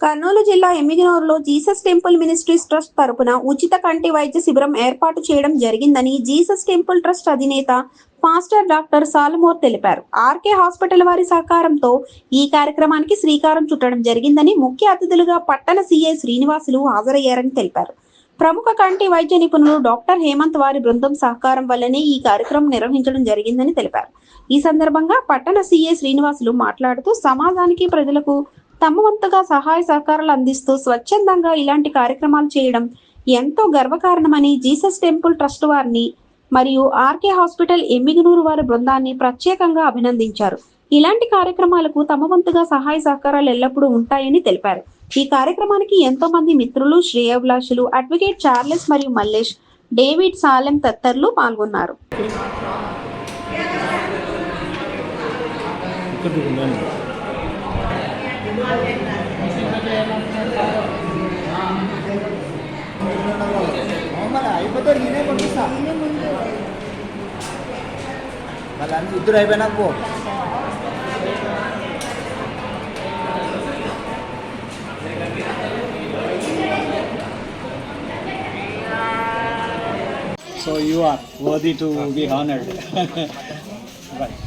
కర్నూలు జిల్లా ఎమ్మిగనూరులో Jesus temple ministries trust తరపున ఉచిత కంటి వైద్య శిబిరం ఏర్పాటు చేయడం జరిగిందని జీసస్ టెంపుల్ ట్రస్ట్ అధినేత మాస్టర్ డాక్టర్ సాలమోర్ తెలిపారు. ఆర్కే హాస్పిటల్ వారి సహకారంతో ఈ కార్యక్రమానికి శ్రీకారం చుట్టడం జరిగిందని ముఖ్య అతిథులుగా పట్టణ సీఐ శ్రీనివాసులు హాజరయ్యారని తెలిపారు. ప్రముఖ కంటి వైద్య నిపుణులు డాక్టర్ హేమంత్ వారి బృందం సహకారం వల్లనే ఈ కార్యక్రమం నిర్వహించడం జరిగిందని తెలిపారు. ఈ సందర్భంగా పట్టణ సీఏ శ్రీనివాసులు మాట్లాడుతూ సమాజానికి ప్రజలకు తమ వంతుగా సహాయ సహకారాలు అందిస్తూ స్వచ్ఛందంగా ఇలాంటి కార్యక్రమాలు చేయడం ఎంతో గర్వకారణమని జీసస్ టెంపుల్ ట్రస్ట్ వారిని మరియు ఆర్కే హాస్పిటల్ ఎమ్మిగనూరు వారి బృందాన్ని ప్రత్యేకంగా అభినందించారు. ఇలాంటి కార్యక్రమాలకు తమ వంతుగా సహాయ సహకారాలు ఎల్లప్పుడూ ఉంటాయని తెలిపారు. ఈ కార్యక్రమానికి ఎంతో మంది మిత్రులు శ్రేయభిలాషులు అడ్వకేట్ చార్లెస్ మరియు మల్లేష్ డేవిడ్ సాలెం తత్తర్లు పాల్గొన్నారు. మళ్ళీ అయిపోతాడు నేనే పంపిస్తా మళ్ళీ అన్ని ఇద్దరు అయిపోయినాక పో So you are worthy to be honored. right, right. Sir మధ్యలో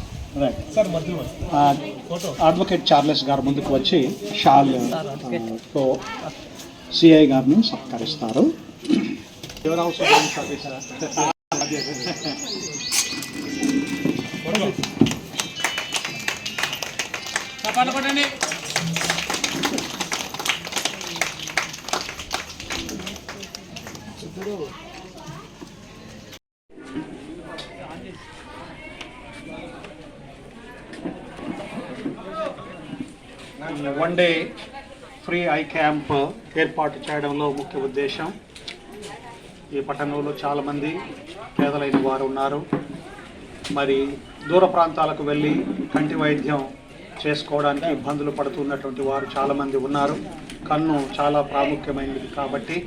Advocate Charles garu ముందుకు వచ్చి షాల్తో సిఐ గారిని సత్కరిస్తారు. One day free eye camp ఏర్పాటు చేయడంలో ముఖ్య ఉద్దేశం ఈ పట్టణంలో చాలామంది పేదలైన వారు ఉన్నారు. మరి దూర ప్రాంతాలకు వెళ్ళి కంటి వైద్యం చేసుకోవడానికి ఇబ్బందులు పడుతున్నటువంటి వారు చాలామంది ఉన్నారు. కన్ను చాలా ప్రాముఖ్యమైనది కాబట్టి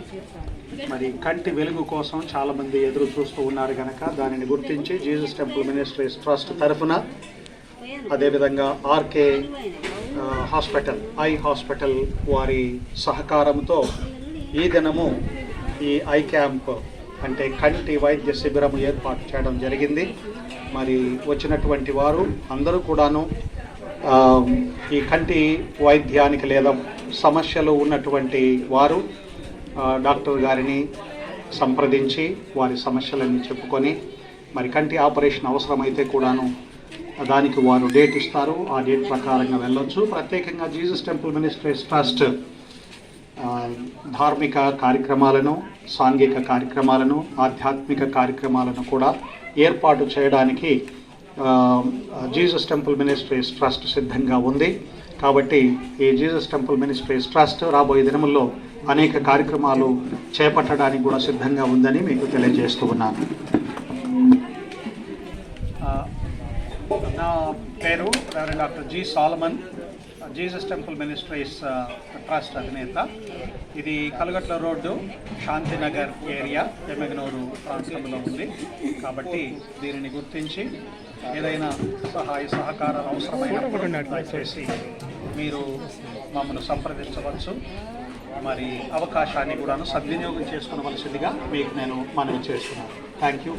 మరి కంటి వెలుగు కోసం చాలామంది ఎదురు చూస్తూ ఉన్నారు కనుక దానిని గుర్తించి జీసస్ టెంపుల్ మినిస్ట్రీస్ ట్రస్ట్ తరఫున అదేవిధంగా ఆర్కే హాస్పిటల్ ఐ హాస్పిటల్ వారి సహకారంతో ఈ దినము ఈ ఐ క్యాంప్ అంటే కంటి వైద్య శిబిరం ఏర్పాటు చేయడం జరిగింది. మరి వచ్చినటువంటి వారు అందరూ కూడాను ఈ కంటి వైద్యానికి లేదా సమస్యలు ఉన్నటువంటి వారు డాక్టర్ గారిని సంప్రదించి వారి సమస్యలన్నీ చెప్పుకొని మరి కంటి ఆపరేషన్ అవసరమైతే కూడాను దానికి వారు డేట్ ఇస్తారు. ఆ డేట్ ప్రకారంగా వెళ్ళొచ్చు. ప్రత్యేకంగా జీసస్ టెంపుల్ మినిస్ట్రీస్ ట్రస్ట్ ధార్మిక కార్యక్రమాలను సాంఘిక కార్యక్రమాలను ఆధ్యాత్మిక కార్యక్రమాలను కూడా ఏర్పాటు చేయడానికి జీసస్ టెంపుల్ మినిస్ట్రీస్ ట్రస్ట్ సిద్ధంగా ఉంది. కాబట్టి ఈ జీసస్ టెంపుల్ మినిస్ట్రీస్ ట్రస్ట్ రాబోయే దినముల్లో అనేక కార్యక్రమాలు చేపట్టడానికి కూడా సిద్ధంగా ఉందని మీకు తెలియజేస్తూ ఉన్నాను. నా పేరు doctor G Solomon. Jesus temple ministries trust అధినేత. ఇది కలగట్ల రోడ్డు శాంతినగర్ ఏరియా ఎమ్మెగనూరు ప్రాంతంలో ఉంది. కాబట్టి దీనిని గుర్తించి ఏదైనా సహాయ సహకారాలు అవసరమైనప్పుడు దయచేసి మీరు మమ్మల్ని సంప్రదించవచ్చు. మరి అవకాశాన్ని కూడాను సద్వినియోగం చేసుకోవలసిందిగా మీకు నేను మనవి చేస్తున్నాను. Thank you